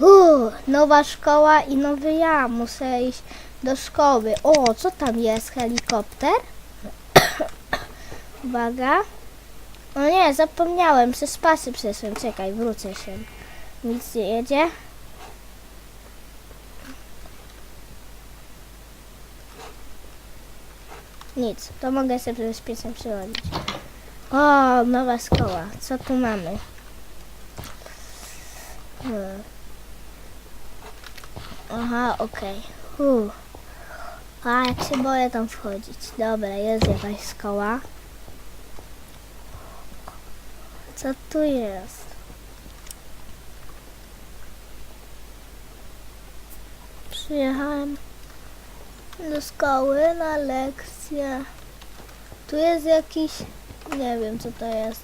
Uuu, nowa szkoła i nowy ja. Muszę iść do szkoły. O, co tam jest? Helikopter? Uwaga. O nie, zapomniałem. Przez pasy przeszłem. Czekaj, wrócę się. Nic nie jedzie. Nic, to mogę sobie ze piesem przychodzić. O, nowa szkoła. Co tu mamy? Hmm. Aha, okej. Okay. A, jak się boję tam wchodzić. Dobra, jest jakaś szkoła. Co tu jest? Przyjechałem do szkoły na lekcję. Tu jest jakiś, nie wiem co to jest.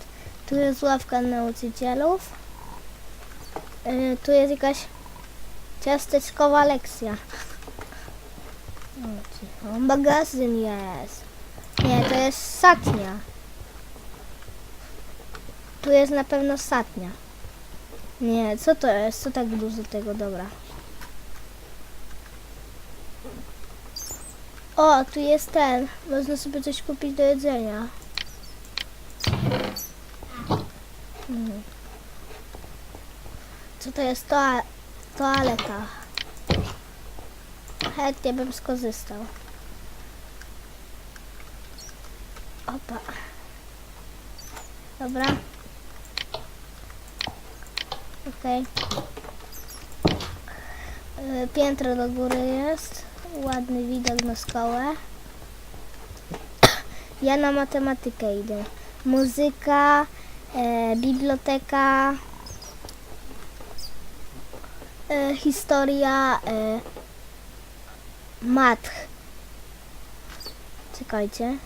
Tu jest ławka nauczycielów. Yy, tu jest jakaś ciasteczkowa lekcja. O, magazyn jest. Nie, to jest satnia. Tu jest na pewno satnia. Nie, co to jest? Co tak dużo tego? Dobra. O, tu jest ten. Można sobie coś kupić do jedzenia. Mhm. Co to jest? Toa toaleta. Chętnie bym skorzystał. Opa. Dobra. Okej. Y, Piętro do góry jest. Ładny widok na szkołę. Ja na matematykę idę. Muzyka, e, biblioteka, e, historia, e, match. Czekajcie.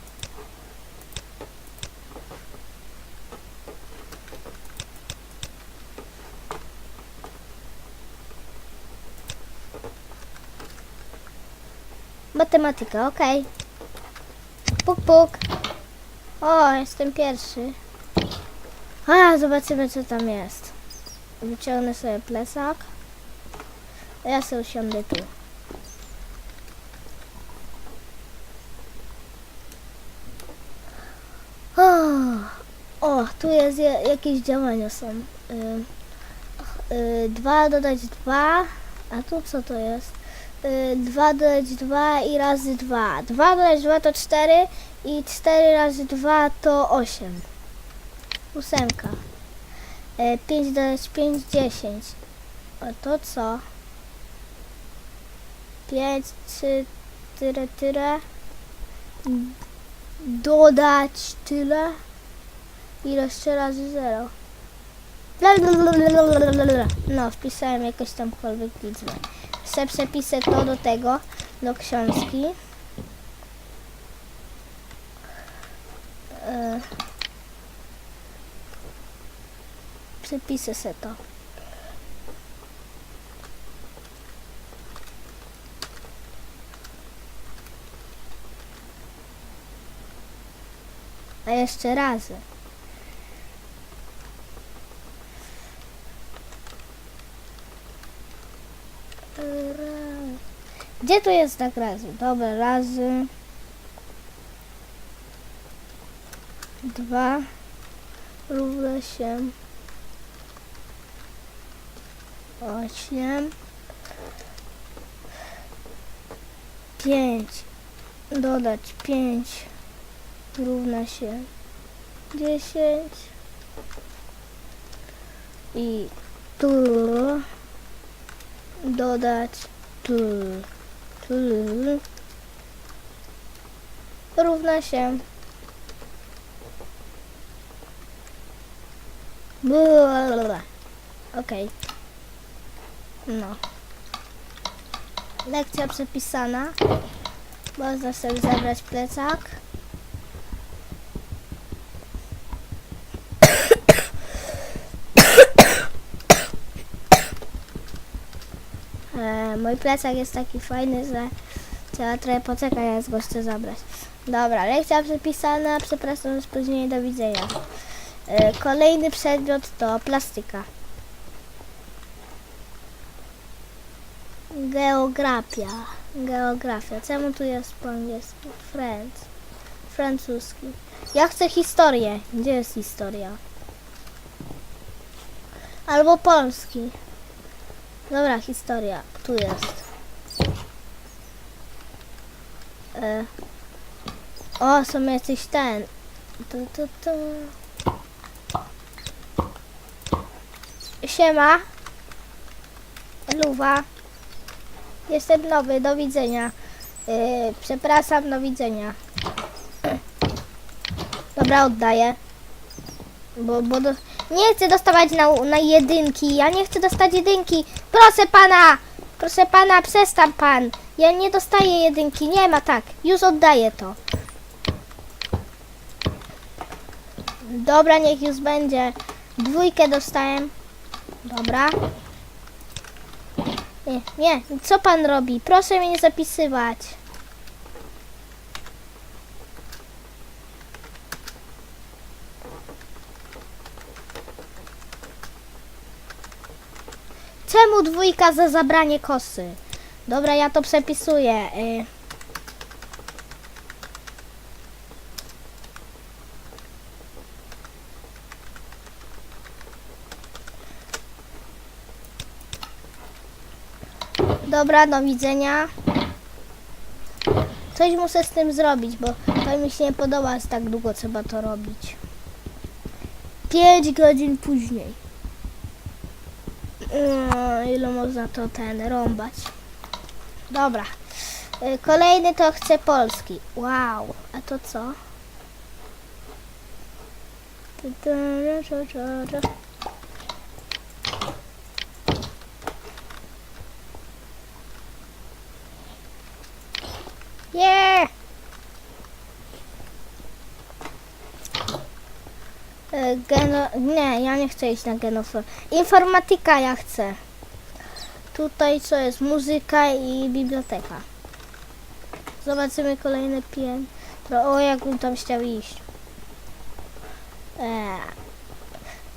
Matematyka, okej. Puk, puk. O, jestem pierwszy. A, zobaczymy co tam jest. Wyciągnę sobie plecak. A Ja sobie usiądę tu. O, tu jest je, jakieś działania są. Y, y, dwa dodać dwa. A tu co to jest? y, 2 dodać 2 i razy 2. 2 dodać 2 to 4 i 4 razy 2 to 8. Ósemka. 5 dodać 5, 10. A to co? 5, 3, tyle, tyle. Dodać tyle. 3 razy 0. No, wpisałem jakoś tamkolwiek liczbę. Chcę przepisać to do tego, do książki. E, Przepiszę se to. A jeszcze razy. Ra- Gdzie tu jest tak razy? Dobra, razy. Dwa równa się osiem. Pięć dodać pięć równa się dziesięć. I tu dodać tu, tu, równa się Blablabla. Okej. No. Lekcja przepisana. Można sobie zabrać plecak. E, mój plecak jest taki fajny, że trzeba trochę poczekać, aż go chcę zabrać. Dobra, lekcja przepisana, przepraszam za spóźnienie, do widzenia. E, kolejny przedmiot to plastyka. Geografia. Geografia. Czemu tu jest po angielsku? French. Francuski. Ja chcę historię. Gdzie jest historia? Albo polski. Dobra, historia. Tu jest. E. O, są jacyś ten. Tu, tu, tu. Siema. Luwa. Jestem nowy, do widzenia. Yy, przepraszam, do widzenia. Dobra, oddaję. Bo, bo do... Nie chcę dostawać na, na jedynki. Ja nie chcę dostać jedynki. Proszę pana! Proszę pana, przestań pan. Ja nie dostaję jedynki. Nie ma tak. Już oddaję to. Dobra, niech już będzie. Dwójkę dostałem. Dobra. Nie, nie, co pan robi? Proszę mnie nie zapisywać. Czemu dwójka za zabranie kosy? Dobra, ja to przepisuję. Y. Dobra, do widzenia. Coś muszę z tym zrobić, bo to mi się nie podoba, że tak długo trzeba to robić. 5 godzin później. No, ile można to ten rąbać. Dobra. Y, Kolejny to chcę polski. Wow. A to co? Tu, tu, tu, tu, tu. Yeah! E, Geno... Nie, ja nie chcę iść na genofor. Informatyka ja chcę. Tutaj co jest? Muzyka i biblioteka. Zobaczymy kolejne piętro. O, jakbym tam chciał iść. Eee.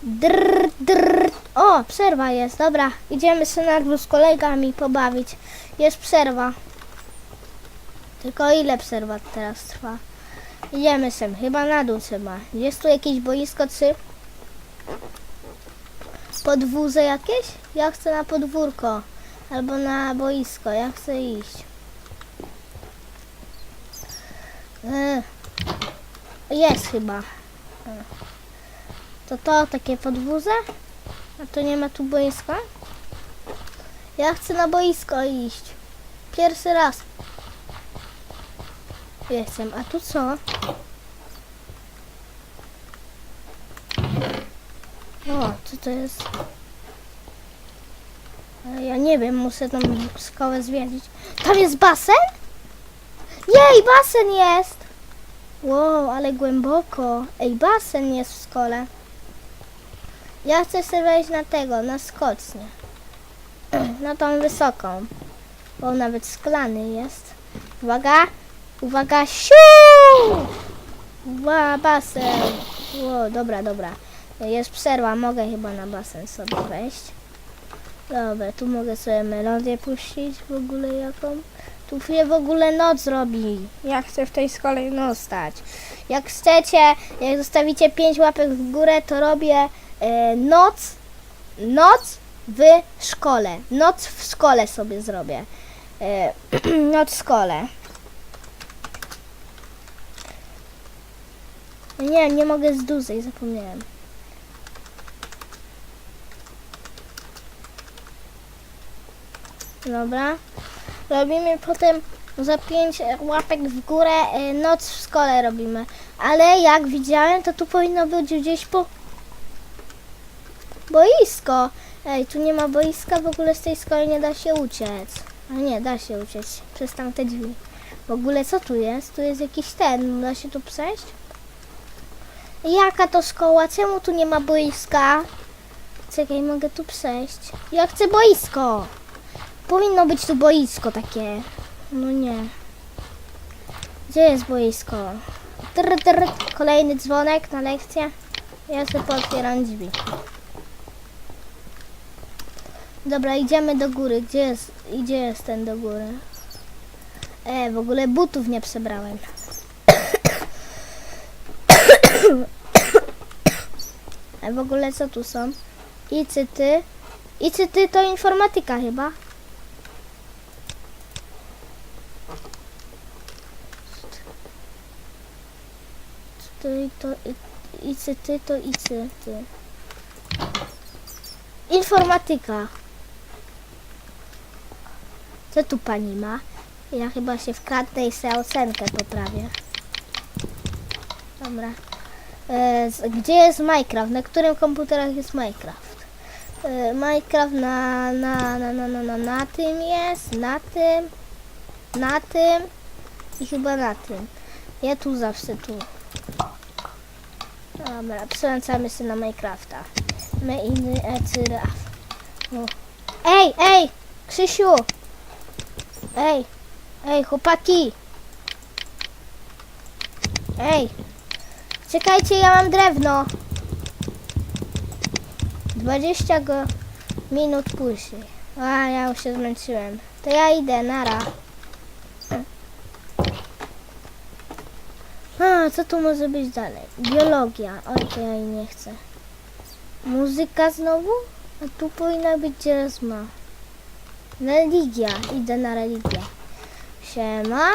Drr, drr. O, przerwa jest. Dobra, idziemy dwór z kolegami pobawić. Jest przerwa. Tylko ile przerwa teraz trwa? Idziemy sem, chyba na dół trzeba. Jest tu jakieś boisko czy podwórze jakieś? Ja chcę na podwórko. Albo na boisko, ja chcę iść. E, Jest chyba. E. To to takie podwórze? A to nie ma tu boiska? Ja chcę na boisko iść. Pierwszy raz. Jestem, a tu co? O, co to jest? Ale ja nie wiem, muszę tą szkołę zwiedzić. Tam jest basen? Jej, basen jest! Wow, ale głęboko. Ej, basen jest w szkole. Ja chcę sobie wejść na tego, na skocznię. Na tą wysoką. Bo nawet szklany jest. Uwaga! Uwaga, siu! Ła, basen. Ło, dobra, dobra. Jest przerwa, mogę chyba na basen sobie wejść. Dobra, tu mogę sobie melodię puścić w ogóle jaką. Tu się w ogóle noc robi. Ja chcę w tej szkole noc stać. Jak chcecie, jak zostawicie 5 łapek w górę, to robię e, noc, noc w szkole. Noc w szkole sobie zrobię. E, noc w szkole. Nie, nie mogę z dużej, zapomniałem. Dobra. Robimy potem za pięć łapek w górę e, noc w szkole robimy. Ale jak widziałem, to tu powinno być gdzieś po... Boisko! Ej, tu nie ma boiska, w ogóle z tej szkoły nie da się uciec. A nie, da się uciec przez tamte drzwi. W ogóle co tu jest? Tu jest jakiś ten, da się tu przejść? Jaka to szkoła? Czemu tu nie ma boiska? Czekaj, mogę tu przejść. Ja chcę boisko! Powinno być tu boisko takie. No nie. Gdzie jest boisko? Trr, trr. Kolejny dzwonek na lekcję. Ja sobie pootwieram drzwi. Dobra, idziemy do góry. Gdzie jest, gdzie jest ten do góry? E, w ogóle butów nie przebrałem. A w ogóle co tu są? Icyty. Icyty to informatyka chyba. To, to, icyty to icyty. Informatyka. Co tu pani ma? Ja chyba się wkradnę i sobie ocenkę poprawię. Dobra. Gdzie jest Minecraft? Na którym komputerach jest Minecraft? E, Minecraft na, na, na, na, na, na, na tym jest, na tym, na tym i chyba na tym. Ja tu zawsze tu. Dobra, przełączamy się na Minecrafta. My inny ecyraf. Ej, ej! Krzysiu! Ej! Ej, chłopaki! Ej! Czekajcie, ja mam drewno! 20 go minut później. A, ja już się zmęczyłem. To ja idę, nara. A, co tu może być dalej? Biologia. Oj, to ja jej nie chcę. Muzyka znowu? A tu powinna być jazzma. Religia. Idę na religię. Siema.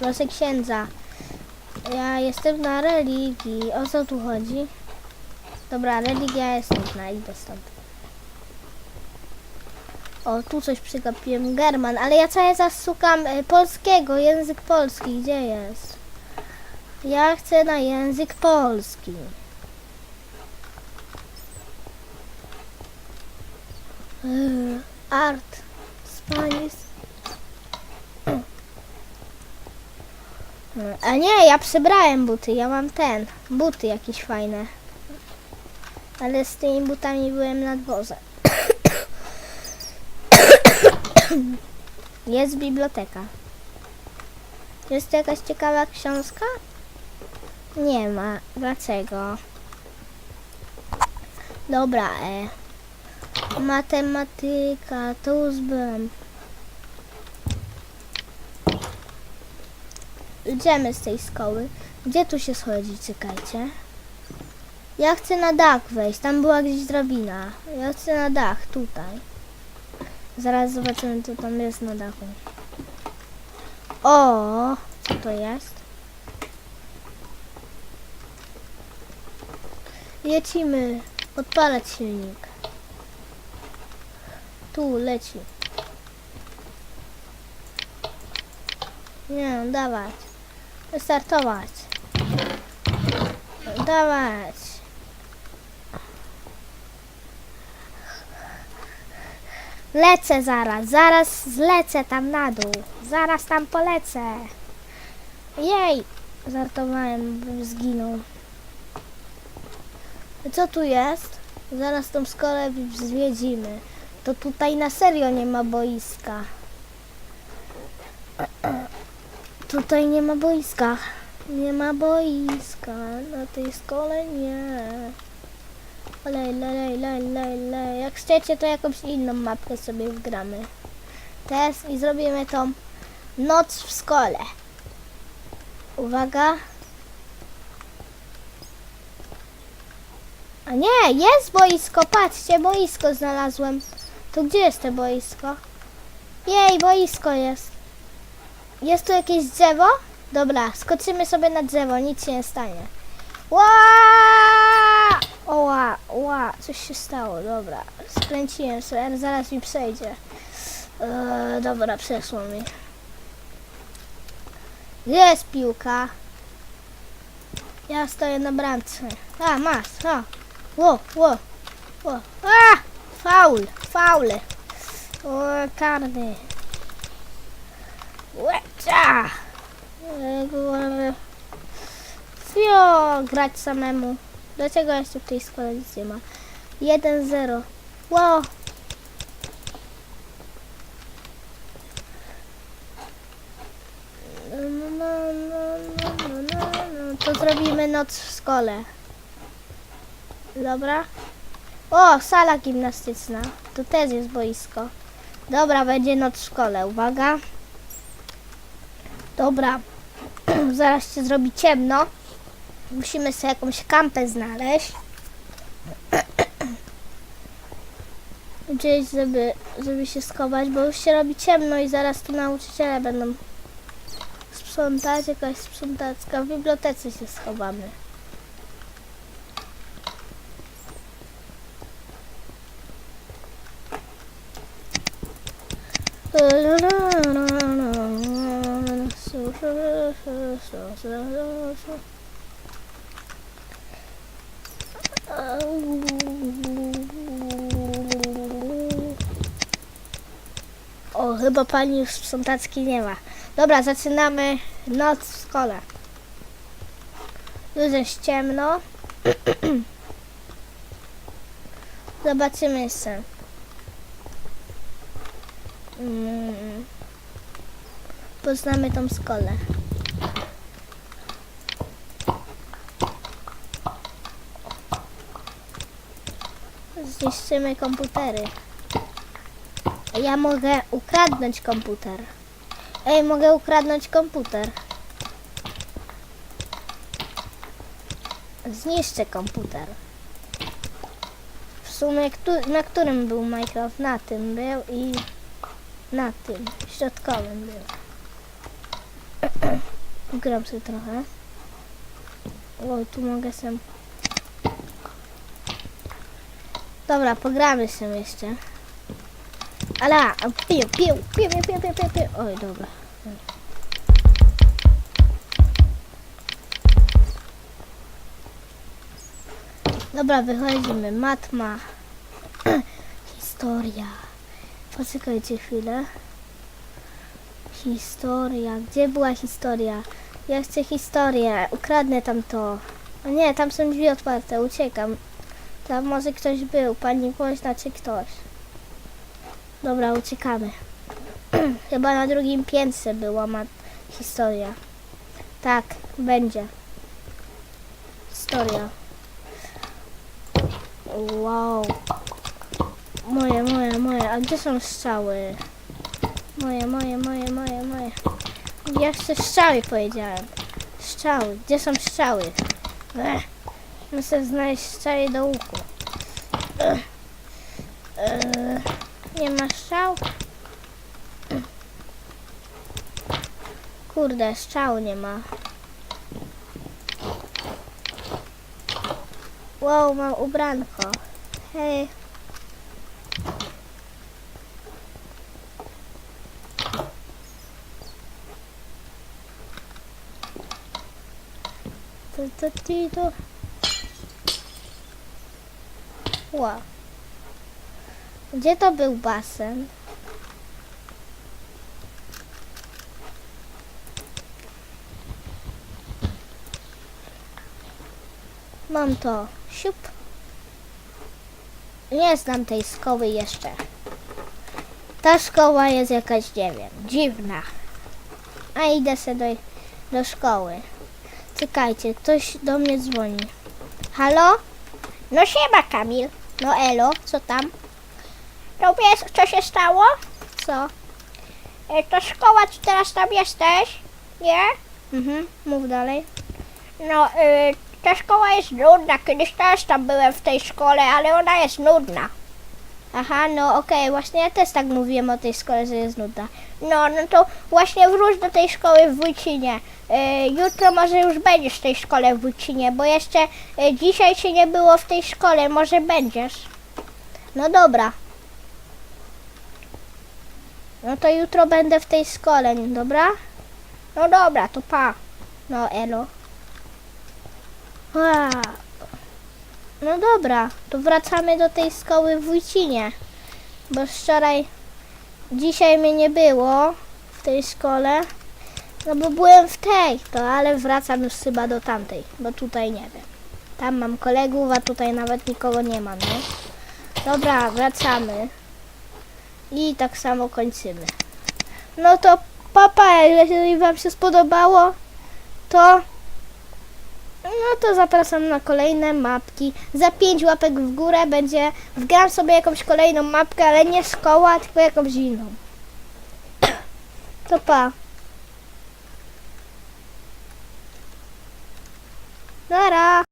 Proszę księdza. Ja jestem na religii. O co tu chodzi? Dobra, religia jest nudna. Idę stąd. O, tu coś przegapiłem. German, ale ja cały czas szukam e, polskiego. Język polski. Gdzie jest? Ja chcę na język polski. Yy, Art. Spanish. Yy, A nie, ja przebrałem buty. Ja mam ten. Buty jakieś fajne. Ale z tymi butami byłem na dworze. Jest biblioteka. Jest tu jakaś ciekawa książka? Nie ma. Dlaczego? Dobra, e. Matematyka, to już. Idziemy z tej szkoły. Gdzie tu się schodzi? Czekajcie. Ja chcę na dach wejść. Tam była gdzieś drabina. Ja chcę na dach, tutaj. Zaraz zobaczymy, co tam jest na dachu. O, co to jest? Lecimy. Odpalać silnik. Tu leci. Nie, dawać. Wystartować. Dawać. Lecę zaraz, zaraz zlecę tam na dół. Zaraz tam polecę. Jej! Żartowałem, bym zginął. Co tu jest? Zaraz tą szkołę zwiedzimy. To tutaj na serio nie ma boiska. Tutaj nie ma boiska. Nie ma boiska. Na tej szkole nie. Lej, lej, lej, lej, lej. Jak chcecie, to jakąś inną mapkę sobie wgramy. Teraz i zrobimy tą noc w szkole. Uwaga. A nie, jest boisko, patrzcie, boisko znalazłem. To gdzie jest to boisko? Jej, boisko jest. Jest tu jakieś drzewo? Dobra, skoczymy sobie na drzewo, nic się nie stanie. Ła! Oła, ła, coś się stało, dobra. Skręciłem sobie, zaraz mi przejdzie. Eee, dobra, przeszło mi. Jest piłka? Ja stoję na bramce. A, masz, a. Ło, ło, ło. A! Faul, faul. O, karny. Łecia! Eee, Fio, grać samemu. Dlaczego jeszcze w tej szkole nic nie ma? 1-0. Wow. No, no, no, no, no, no, no. To zrobimy noc w szkole. Dobra? O, sala gimnastyczna. Tu też jest boisko. Dobra, będzie noc w szkole. Uwaga. Dobra. Zaraz się zrobi ciemno. Musimy sobie jakąś kampę znaleźć. Gdzieś, żeby, żeby się schować, bo już się robi ciemno i zaraz tu nauczyciele będą sprzątać. Jakaś sprzątacka. W bibliotece się schowamy. O, chyba pani już sprzątaczki nie ma. Dobra, zaczynamy noc w szkole. Już jest ciemno. Zobaczymy jeszcze. Mm. Poznamy tą szkołę. Zniszczymy komputery. Ja mogę ukradnąć komputer. Ej, mogę ukradnąć komputer. Zniszczę komputer. W sumie, na którym był Minecraft? Na tym był i na tym, środkowym był. Gram sobie trochę. O, tu mogę sam. Dobra, pogramy się jeszcze. Ale, piu, piu, piu, piu, piu, pił, pił. Oj, dobra. Dobra, wychodzimy. Matma. Historia. Poczekajcie chwilę. Historia. Gdzie była historia? Ja chcę historię. Ukradnę tam to. O nie, tam są drzwi otwarte. Uciekam. Tam może ktoś był. Pani Głośna czy ktoś. Dobra, uciekamy. Chyba na drugim piętrze była ma historia. Tak, będzie. Historia. Wow. Moje, moje, moje. A gdzie są strzały? Moje, moje, moje, moje, moje. Ja chcę strzały, powiedziałem. Strzały. Gdzie są strzały? Ech. Muszę znaleźć strzały do łuku. Ech. Nie ma strzał? Kurde, strzał nie ma. Wow, mam ubranko. Hej. Tu. Wow. Gdzie to był basen? Mam to. Siup. Nie znam tej szkoły jeszcze. Ta szkoła jest jakaś, nie wiem, dziwna. A idę sobie do, do szkoły. Czekajcie, ktoś do mnie dzwoni. Halo? No siema Kamil. No elo, co tam? No wiesz, co się stało? Co? E, to szkoła, czy teraz tam jesteś? Nie? Mhm, mów dalej. No, y, ta szkoła jest nudna. Kiedyś też tam byłem w tej szkole, ale ona jest nudna. Aha, no okej, właśnie ja też tak mówiłem o tej szkole, że jest nudna. No, no to właśnie wróć do tej szkoły w Wójcinie. Y, jutro może już będziesz w tej szkole w Wójcinie, bo jeszcze y, dzisiaj cię nie było w tej szkole, może będziesz. No dobra. No to jutro będę w tej szkole, dobra? No dobra, to pa. No elo. A. No dobra, to wracamy do tej szkoły w Wójcinie. Bo wczoraj, dzisiaj mnie nie było w tej szkole. No bo byłem w tej, to ale wracam już chyba do tamtej, bo tutaj nie wiem. Tam mam kolegów, a tutaj nawet nikogo nie ma, no. Dobra, wracamy. I tak samo kończymy. No to papa, jeżeli wam się spodobało, to No to zapraszam na kolejne mapki. Za 5 łapek w górę będzie. Wgram sobie jakąś kolejną mapkę, ale nie szkoła, tylko jakąś inną. To pa. Nara.